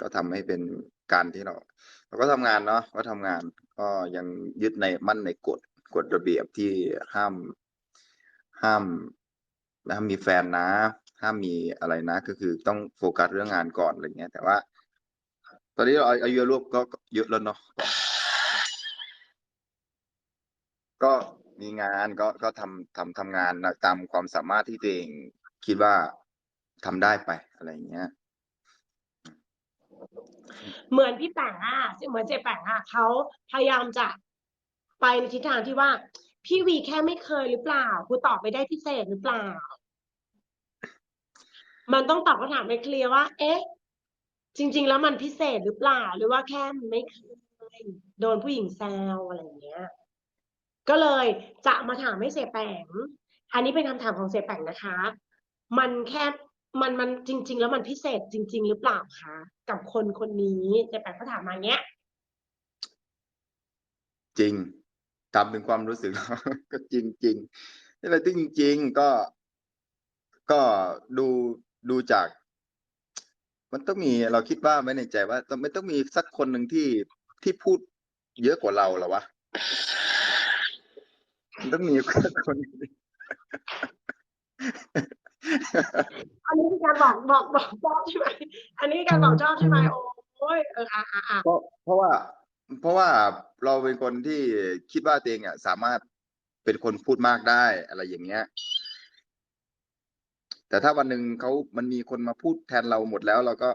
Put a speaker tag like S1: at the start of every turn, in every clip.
S1: ก็ทำให้เป็นการที่เรา เราก็ทำงานเนาะก็ทำงานก็ยังยึดในมั่นในกฎกฎระเบียบที่ห้ามห้ามห้ามมีแฟนนะ ห้ามมีอะไรนะ ก็คือต้องโฟกัสเรื่องงานก่อนอะไรเงี้ย แต่ว่า ตอนนี้เราอายุรวบก็เยอะแล้วเนาะก็มีงานก็ก็ทำทำทำงานตามความสามารถที่ตัวเองคิดว่าทำได้ไปอะไรเงี้ย
S2: เหมือนพี่แปงอะเหมือนเจ๊แปงอะเขาพยายามจะไปในทิศทางที่ว่า พี่วีแค่ไม่เคยหรือเปล่าครูตอบไม่ได้พิเศษหรือเปล่า มันต้องตอบคำถามให้เคลียร์ว่า เอ๊ะ จริง ๆ แล้วมันพิเศษหรือเปล่า หรือว่าแค่ไม่เคยโดนผู้หญิงแซวอะไรอย่างเงี้ย ก็เลยจะมาถามให้เสแปงอันนี้เป็นคำถามของเสแปงนะคะ มันแค่ มันมันจริง ๆ แล้วมันพิเศษจริง ๆ หรือเปล่าคะกับคนคนนี้เสยแปงเขาถามมาเงี้ย
S1: จริงตามถึงความรู้สึก ก็จริงจริงนี่อะไรที่จริง ๆ ก็ ก็ดูดูจาก มันต้องมีเราคิดว่าไว้ในใจว่าต้องไม่ต้องมีสักคนหนึ่งที่ที่พูดเยอะกว่าเราหรอวะมันต้องมีสักคน
S2: อันนี้คือการบอกบอกบอกชอบใช่ไหมอันนี้คือการบอกชอบใช่ไหมโอ้ยเอออะอะอะ
S1: เพราะเพราะว่า เพราะว่าเราเป็นคนที่คิดว่าตัวเองอะสามารถเป็นคนพูดมากได้อะไรอย่างเงี้ย แต่ถ้าวันหนึ่งเขามันมีคนมาพูดแทนเราหมดแล้ว เราก็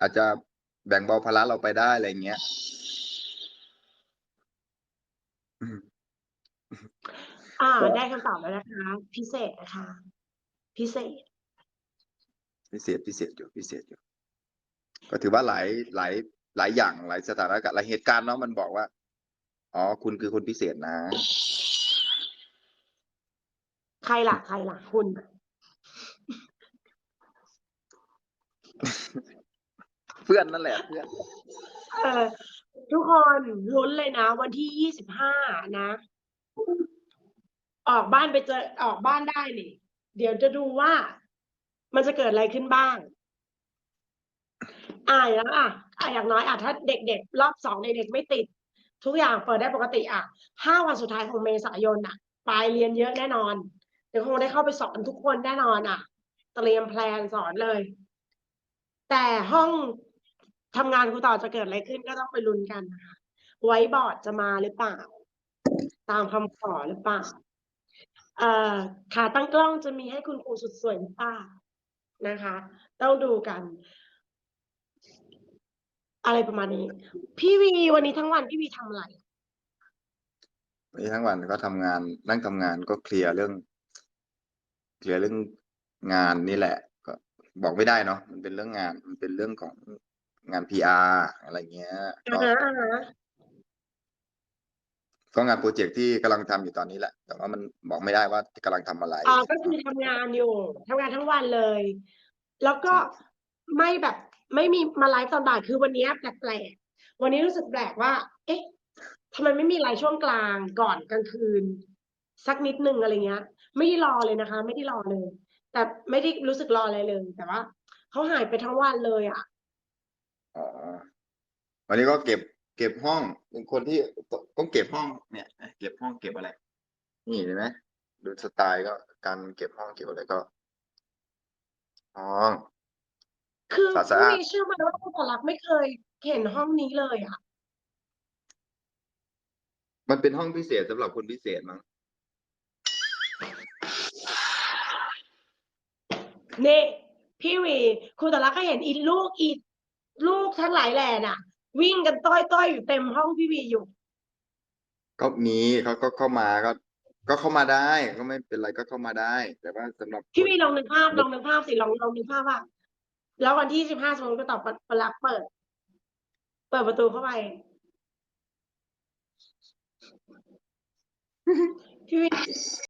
S1: อาจจะแบ่งเบาภาระเราไปได้อะไรอย่างเงี้ยอืม
S2: อ่า
S1: ก็
S2: ได้คำตอบแล้วนะคะ พิเศษนะคะ พิเศษ
S1: พิเศษพิเศษอยู่พิเศษอยู่ ก็ถือว่าหลายหลายหลายอย่างหลายสถานการณ์หลายเหตุการณ์เนาะมันบอกว่า อ๋อ คุณคือคนพิเศษนะ
S2: ใครล่ะ ใครล่ะ คุณ
S1: เพื่อนนั่นแหละเพื่อน
S2: เออทุกคนลุ้นเลยนะ วันที่ยี่สิบห้านะ ออกบ้านไปเจอออกบ้านได้นี่ เดี๋ยวจะดูว่ามันจะเกิดอะไรขึ้นบ้าง อ่าแล้วอะอะอย่างน้อยอะถ้าเด็กๆ รอบสองเด็กๆไม่ติด ทุกอย่างเปิดได้ปกติอะห้าวันสุดท้ายของเมษายนอะปลายเรียนเยอะแน่นอน เดี๋ยวคงได้เข้าไปสอนทุกคนแน่นอนอะ เตรียมแพลนสอนเลย แต่ห้องทำงานครูต่อจะเกิดอะไรขึ้นก็ต้องไปลุ้นกันนะคะ ไว้บอร์ดจะมาหรือเปล่า ตามคำขอหรือเปล่า เอ่อขาตั้งกล้องจะมีให้คุณครูสุดสวยหรือเปล่านะคะ ต้องดูกัน อะไรประมาณนี้ พี่วีวันนี้ทั้งวันพี่วีทำอะไร
S1: วันนี้ทั้งวันก็ทำงานนั่งทำงานก็เคลียร์เรื่อง เคลียร์เรื่องงานนี่แหละ ก็บอกไม่ได้เนาะมันเป็นเรื่องงาน มันเป็นเรื่องของงานพีอาร์อะไรเงี้ย
S2: อ่า
S1: ก็
S2: ฮะอ่าฮะ
S1: ก็งานโปรเจกต์ที่กำลังทำอยู่ตอนนี้แหละ แต่ว่ามันบอกไม่ได้ว่ากำลังทำอะไร
S2: อ่าก็คือทำงานอยู่ทำงานทั้งวันเลย แล้วก็ไม่แบบไม่มีมาไลฟ์ตอนบ่ายคือวันนี้แปลกๆวันนี้รู้สึกแปลกว่า เอ๊ะทำไมไม่มีไลฟ์ช่วงกลางก่อนกลางคืน สักนิดนึงอะไรเงี้ย ไม่ได้รอเลยนะคะ ไม่ได้รอเลย แต่ไม่ได้รู้สึกรออะไรเลย แต่ว่าเขาหายไปทั้งวันเลยอะ
S1: อ๋อวันนี้ก็เก็บ เก็บห้องเป็นคนที่ต้องเก็บห้องเนี่ยเก็บห้องเก็บอะไร นี่เห็นไหมดูสไตล์ก็การเก็บห้องเก็บอะไรก็ห้อง
S2: คือ
S1: สะอาด
S2: พี่วีเชื่อไหมว่าคุณตลักษณ์ไม่เคยเห็นห้องนี้เลยอะ
S1: มันเป็นห้องพิเศษสำหรับคนพิเศษมั้ง
S2: นี่พี่วีคุณตลักษณ์ก็เห็นอีลูกอีลูกทั้งหลายแหล่น่ะ วิ่งกันต้อยต้อยๆอยู่เต็มห้องพี่วีอยู่
S1: ก็มีเขาก็เข้ามาก็ ก็เข้ามาได้ ก็ไม่เป็นไรก็เข้ามาได้ แต่ว่าสำหรับ
S2: พี่
S1: คน
S2: วีลองนึกภาพลองนึกภาพสิลองลองนึกภาพว่า แล้ววันที่สิบห้าสมมติก็ตอบปลักเปิด เปิดประตูเข้าไปพี่วี